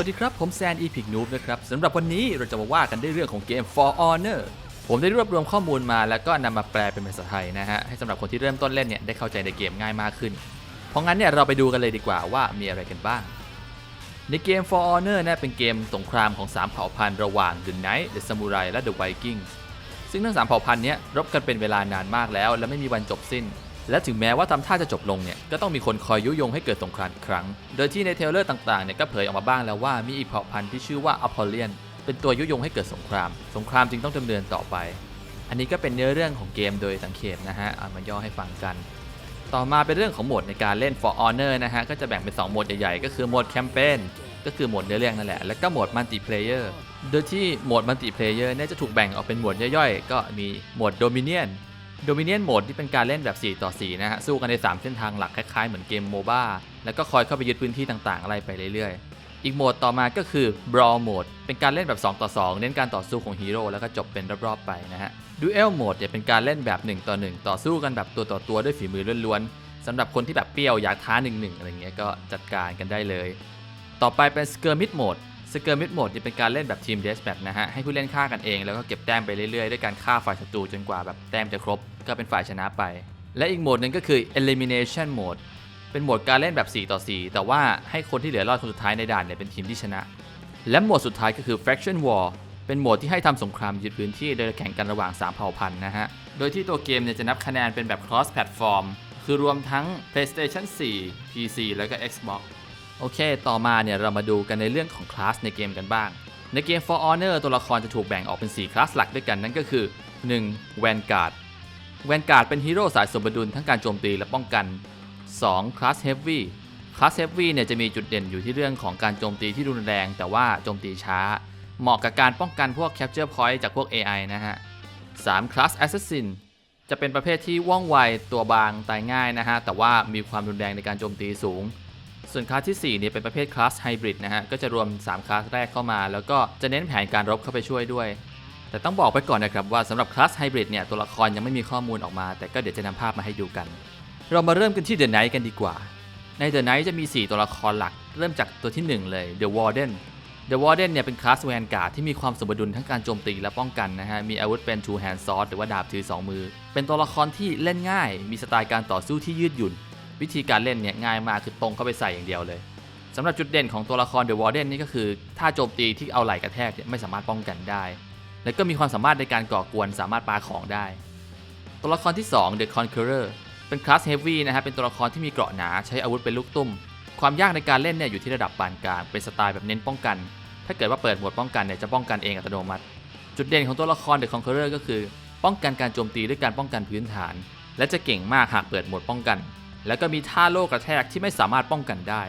วัสดีครับ ผมแซนอีพิกนูบนะครับสำหรับวันนี้เราจะมาว่ากันด้วยเรื่องของเกม For Honor ผมได้รวบรวมข้อมูลมาแล้วก็นำมาแปลเป็นภาษาไทยนะฮะ ให้สำหรับคนที่เริ่มต้นเล่นเนี่ยได้เข้าใจในเกมง่ายมากขึ้น เพราะงั้นเนี่ยเราไปดูกันเลยดีกว่าว่ามีอะไรกันบ้าง ในเกม For Honor นี่เป็นเกมสงครามของ3เผ่าพันธุ์ระหว่าง The Knight The Samurai และ The Vikings ซึ่งทั้ง3เผ่าพันธุ์เนี้ยรบกันเป็นเวลานานมากแล้ว และไม่มีวันจบสิ้น และถึงแม้ว่าทำท่าจะจบลงเนี่ยก็ต้องมีคนคอยยุยงให้เกิดสงครามอีกครั้ง โดยที่ในเทเลอร์ต่างๆเนี่ยก็เผยออกมาบ้างแล้วว่ามีอีกเผ่าพันธุ์ที่ชื่อว่าอพอลเลียน เป็นตัวยุยงให้เกิดสงคราม สงครามจึงต้องดำเนินต่อไป อันนี้ก็เป็นเนื้อเรื่องของเกมโดยสังเขปนะฮะเอามาย่อให้ฟังกัน ต่อมาเป็นเรื่องของโหมดในการเล่น For Honor นะฮะก็จะแบ่งเป็น2โหมดใหญ่ๆก็คือโหมดแคมเปญก็คือโหมดเนื้อเรื่องนั่นแหละ แล้วก็โหมดมัลติเพลเยอร์ โดยที่โหมดมัลติเพลเยอร์เนี่ยจะถูกแบ่งออกเป็นโหมดย่อยๆ ก็มีโหมดโดมิเนียน โดมิเนียนโหมดที่เป็นการเล่นแบบ 4 ต่อ 4 นะฮะ สู้กันใน 3 เส้นทางหลักคล้ายๆ เหมือนเกมโมบ้าแล้วก็คอยเข้าไปยึดพื้นที่ต่างๆ อะไรไปเรื่อยๆ อีกโหมดต่อมาก็คือ Brawl Mode เป็นการเล่นแบบ 2 ต่อ 2 เน้นการต่อสู้ของฮีโร่แล้วก็จบเป็นรอบๆไปนะฮะ Duel Mode เนี่ยเป็นการเล่นแบบ 1 ต่อ 1 ต่อสู้กันแบบตัวต่อตัวด้วยฝีมือล้วนๆสำหรับคนที่แบบเปรี้ยวอยากท้าหนึ่งหนึ่งอะไรเงี้ยก็จัดการกันได้เลย ต่อไปเป็น Skirmish Mode Skirmish Mode จะเป็นการเล่นแบบทีม Deathmatch นะฮะ ให้ผู้เล่นฆ่ากันเองแล้วก็เก็บแต้มไปเรื่อยๆ ด้วยการฆ่าฝ่ายศัตรูจนกว่าแบบแต้มจะครบ ก็เป็นฝ่ายชนะไป และอีกโหมดหนึ่งก็คือ Elimination Mode เป็นโหมดการเล่นแบบ 4 ต่อ 4 แต่ว่าให้คนที่เหลือรอดคนสุดท้ายในด่านเนี่ยเป็นทีมที่ชนะ และโหมดสุดท้ายก็คือ Faction War เป็นโหมดที่ให้ทำสงครามยึดพื้นที่โดยแข่งกันระหว่าง 3 เผ่าพันธุ์นะฮะ โดยที่ตัวเกมเนี่ยจะนับคะแนนเป็นแบบ cross platform คือรวมทั้ง PlayStation 4 PC แล้วก็ Xbox โอเค ต่อมาเนี่ยเรามาดูกันในเรื่องของคลาสในเกมกันบ้าง ในเกม For Honor ตัวละครจะถูกแบ่งออกเป็น 4 คลาสหลักด้วยกันนั่นก็คือ 1. Vanguard Vanguard เป็นฮีโร่สายสมดุลทั้งการโจมตีและป้องกัน 2. Class Heavy Class Heavy เนี่ยจะมีจุดเด่นอยู่ที่เรื่องของการโจมตีที่รุนแรง แต่ว่าโจมตีช้า เหมาะกับการป้องกันพวก Capture Point จากพวก AI นะฮะ 3. Class Assassin จะเป็นประเภทที่ว่องไวตัวบางตายง่ายนะฮะแต่ว่ามีความรุนแรงในการโจมตีสูง ส่วนคลาสที่4เนี่ยเป็นประเภทคลาสไฮบริดนะฮะ ก็จะรวม 3 คลาสแรกเข้ามา แล้วก็จะเน้นแผนการรบเข้าไปช่วยด้วย แต่ต้องบอกไปก่อนนะครับว่าสำหรับคลาสไฮบริดเนี่ยตัวละครยังไม่มีข้อมูลออกมา แต่ก็เดี๋ยวจะนำภาพมาให้ดูกัน เรามาเริ่มกันที่ The Knight กันดีกว่า ใน The Knight จะมี 4 ตัวละครหลัก เริ่มจากตัวที่ 1 เลย The Warden The Warden เนี่ยเป็นคลาสแวนการ์ดที่มีความสมดุลทั้งการโจมตีและป้องกันนะฮะ มีอาวุธเป็น Two Hand Sword หรือว่าดาบถือ 2 มือ เป็นตัวละครที่เล่นง่าย มีสไตล์การต่อสู้ที่ยืดหยุ่น วิธีการเล่นเนี่ยง่ายมากคือตรงเข้าไปใส่อย่างเดียวเลยสำหรับจุดเด่นของตัวละคร The Warden นี่ก็คือถ้าโจมตีที่เอาไหล่กระแทกเนี่ยไม่สามารถป้องกันได้ แล้วก็มีความสามารถในการก่อกวนสามารถปาของได้ ตัวละครที่2 The Conqueror เป็นคลาส Heavy นะฮะเป็นตัวละครที่มีเกราะหนาใช้อาวุธเป็นลูกตุ้ม ความยากในการเล่นเนี่ยอยู่ที่ระดับปานกลางเป็นสไตล์แบบเน้นป้องกัน ถ้าเกิดว่าเปิดโหมดป้องกันเนี่ยจะป้องกันเองอัตโนมัติ จุดเด่นของตัวละคร The Conqueror ก็คือ ป้องกันการโจมตีด้วยการป้องกันพื้นฐาน และจะเก่งมากหากเปิดโหมดป้องกัน แล้วก็มีท่าโล่กระแทกที่ไม่สามารถป้องกันได้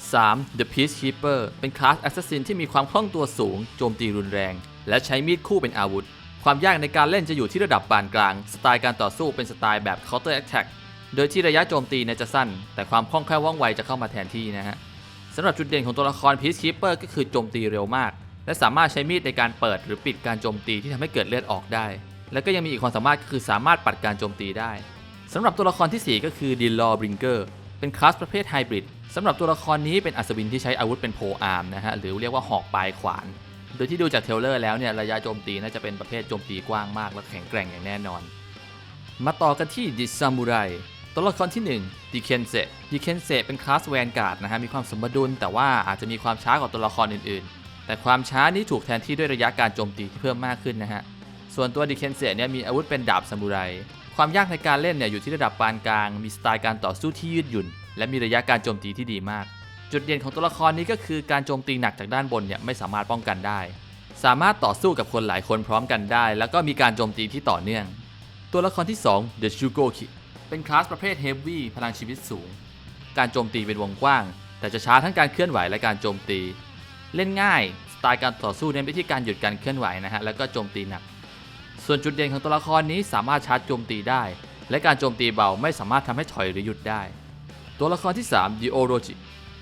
3. The Peacekeeper เป็นคลาส Assassin ที่มีความคล่องตัวสูง โจมตีรุนแรง และใช้มีดคู่เป็นอาวุธ ความยากในการเล่นจะอยู่ที่ระดับปานกลาง สไตล์การต่อสู้เป็นสไตล์แบบ Counter Attack โดยที่ระยะโจมตีเนี่ยจะสั้น แต่ความคล่องแคล่วว่องไวจะเข้ามาแทนที่นะฮะสำหรับจุดเด่นของตัวละคร Peacekeeper ก็คือโจมตีเร็วมาก และสามารถใช้มีดในการเปิดหรือปิดการโจมตีที่ทำให้เกิดเลือดออกได้ แล้วก็ยังมีอีกความสามารถก็คือสามารถปัดการโจมตีได้ สำหรับตัวละครทีสี่4 ก็คือ d i l a w Bringer เป็นคลาสประเภทไฮบริดสำหรับตัวละครนี้เป็นอัศวินที่ใช้อาวุธเป็นโพอาร์มนะฮะหรือเรียกว่าหอกปลายขวาน โดยที่ดูจากเทลเลอร์แล้วเนี่ยระยะโจมตีน่าจะเป็นประเภทโจมตีกว้างมากและแข็งแกร่งอย่างแน่นอน มาต่อกันที่ดิซามูไรตัวละครที่1ดิเคนเซดิเคนเซเป็นคลาสแวนการ์ดนะฮะมีความสมดุลแต่ว่าอาจจะมีความช้ากว่าตัวละครอื่นๆ แต่ความช้านี้ถูกแทนที่ด้วยระยะการโจมตีที่เพิ่มมากขึ้นนะฮะส่วนตัวดิเคนเซเนี่ยมีอาวุธเป็นดาบซามูไร ความยากในการเล่นเนี่ยอยู่ที่ระดับปานกลาง มีสไตล์การต่อสู้ที่ยืดหยุ่น และมีระยะการโจมตีที่ดีมาก จุดเด่นของตัวละครนี้ก็คือการโจมตีหนักจากด้านบนเนี่ยไม่สามารถป้องกันได้ สามารถต่อสู้กับคนหลายคนพร้อมกันได้ แล้วก็มีการโจมตีที่ต่อเนื่อง ตัวละครที่ 2 The Shugoki เป็นคลาสประเภท Heavy พลังชีวิตสูง การโจมตีเป็นวงกว้าง แต่จะช้าทั้งการเคลื่อนไหวและการโจมตี เล่นง่าย สไตล์การต่อสู้เน้นไปที่การหยุดการเคลื่อนไหวนะฮะแล้วก็โจมตีหนัก ส่วนจุดเด่นของตัวละครนี้สามารถชาร์จโจมตีได้ และการโจมตีเบาไม่สามารถทำให้ถอยหรือหยุดได้ ตัวละครที่3 The Orochi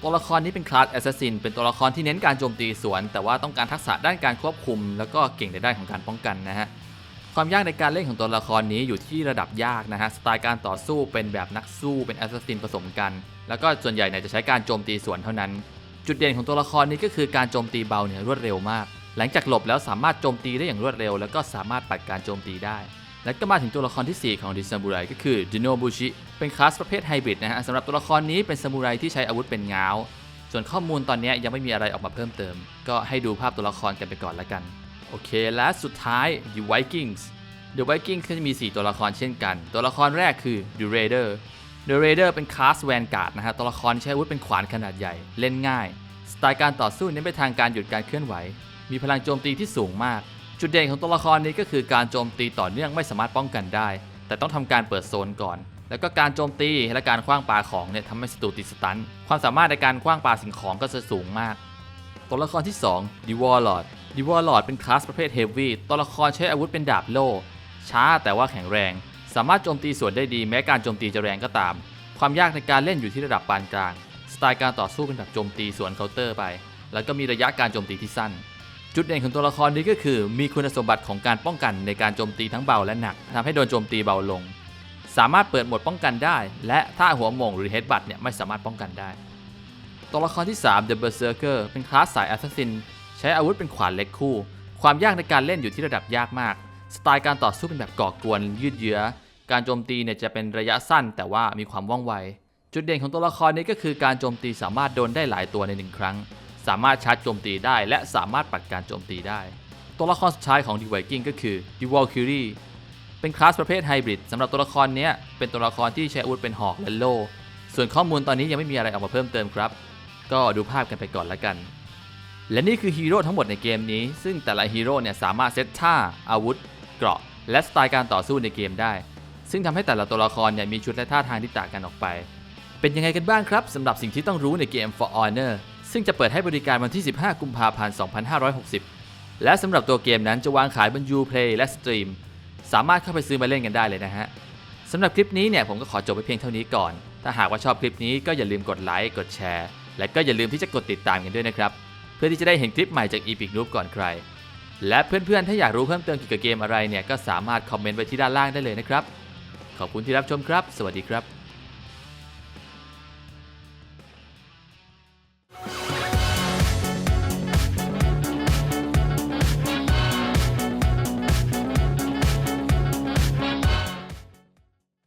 ตัวละครนี้เป็นคลาสแอสซัสซินเป็นตัวละครที่เน้นการโจมตีสวน แต่ว่าต้องการทักษะด้านการควบคุม แล้วก็เก่งในด้านของการป้องกันนะฮะความยากในการเล่นของตัวละครนี้อยู่ที่ระดับยากนะฮะ สไตล์การต่อสู้เป็นแบบนักสู้เป็นแอสซัสซินผสมกัน แล้วก็ส่วนใหญ่เนี่ยจะใช้การโจมตีสวนเท่านั้น จุดเด่นของตัวละครนี้ก็คือการโจมตีเบาเนี่ยรวดเร็วมาก หลังจากหลบแล้วสามารถโจมตีได้อย่างรวดเร็ว แล้วก็สามารถปัดการโจมตีได้ และก็มาถึงตัวละครที่ 4 ของดิซามูไรก็คือดิโนบุชิเป็นคลาสประเภทไฮบริดนะฮะสำหรับตัวละครนี้เป็นซามูไรที่ใช้อาวุธเป็นง้าว ส่วนข้อมูลตอนนี้ยังไม่มีอะไรออกมาเพิ่มเติม ก็ให้ดูภาพตัวละครกันไปก่อนละกัน โอเค และสุดท้าย The Vikings The Vikings ก็จะมี 4 ตัวละครเช่นกัน ตัวละครแรกคือ The Raider The Raider เป็นคลาสแวนการ์ดนะฮะ ตัวละครใช้อาวุธเป็นขวานขนาดใหญ่ เล่นง่าย สไตล์การต่อสู้เน้นไปทางการหยุดการเคลื่อนไหว มีพลังโจมตีที่สูงมาก จุดเด่นของตัวละครนี้ก็คือการโจมตีต่อเนื่องไม่สามารถป้องกันได้ แต่ต้องทำการเปิดโซนก่อน แล้วก็การโจมตีและการคว้างปาของเนี่ยทำให้ศัตรูติดสตัน ความสามารถในการคว้างปาสิ่งของก็จะสูงมาก ตัวละครที่2 The Warlord The Warlord เป็นคลาสประเภท Heavy ตัวละครใช้อาวุธเป็นดาบโล่ ช้าแต่ว่าแข็งแรง สามารถโจมตีสวนได้ดีแม้การโจมตีจะแรงก็ตาม ความยากในการเล่นอยู่ที่ระดับปานกลาง สไตล์การต่อสู้เป็นแบบโจมตีสวนเคาน์เตอร์ไป แล้วก็มีระยะการโจมตีที่สั้น จุดเด่นของตัวละครนี้ก็คือ มีคุณสมบัติของการป้องกันในการโจมตีทั้งเบาและหนักทำให้โดนโจมตีเบาลง สามารถเปิดโหมดป้องกันได้ และถ้าหัวหมงหรือเฮดบัตเนี่ยไม่สามารถป้องกันได้ ตัวละครที่ 3 The Berserker เป็นคลาสสาย Assassin ใช้อาวุธเป็นขวานเล็กคู่ ความยากในการเล่นอยู่ที่ระดับยากมาก สไตล์การต่อสู้เป็นแบบก่อกวนยืดเยื้อ การโจมตีเนี่ยจะเป็นระยะสั้น แต่ว่ามีความว่องไว จุดเด่นของตัวละครนี้ก็คือการโจมตีสามารถโดนได้หลายตัวในหนึ่งครั้ง สามารถชาร์จโจมตีได้และสามารถปัดการโจมตีได้ ตัวละครสุดท้ายของ The Viking ก็คือ The Valkyrie เป็นคลาสประเภทไฮบริดสำหรับตัวละครนี้เป็นตัวละครที่ใช้อาวุธเป็นหอกและโล่ส่วนข้อมูลตอนนี้ยังไม่มีอะไรออกมาเพิ่มเติมครับ ก็ดูภาพกันไปก่อนละกัน และนี่คือฮีโร่ทั้งหมดในเกมนี้ ซึ่งแต่ละฮีโร่เนี่ยสามารถเซตท่าอาวุธ เกราะ และสไตล์การต่อสู้ในเกมได้ ซึ่งทำให้แต่ละตัวละครเนี่ยมีชุดและท่าทางที่ต่างกันออกไป เป็นยังไงกันบ้างครับสำหรับสิ่งที่ต้องรู้ในเกม For Honor ซึ่งจะเปิดให้บริการวันที่ 15 กุมภาพันธ์ 2560 และสำหรับตัวเกมนั้นจะวางขายบน Uplay และ Stream สามารถเข้าไปซื้อมาเล่นกันได้เลยนะฮะสำหรับคลิปนี้เนี่ยผมก็ขอจบไปเพียงเท่านี้ก่อน ถ้าหากว่าชอบคลิปนี้ก็อย่าลืมกดไลค์กดแชร์ และก็อย่าลืมที่จะกดติดตามกันด้วยนะครับ เพื่อที่จะได้เห็นคลิปใหม่จาก Epic Noob ก่อนใคร และเพื่อนๆ ถ้าอยากรู้เพิ่มเติมเกี่ยวกับเกมอะไรเนี่ยก็สามารถคอมเมนต์ไว้ที่ด้านล่างได้เลยนะครับ ขอบคุณที่รับชมครับ สวัสดีครับ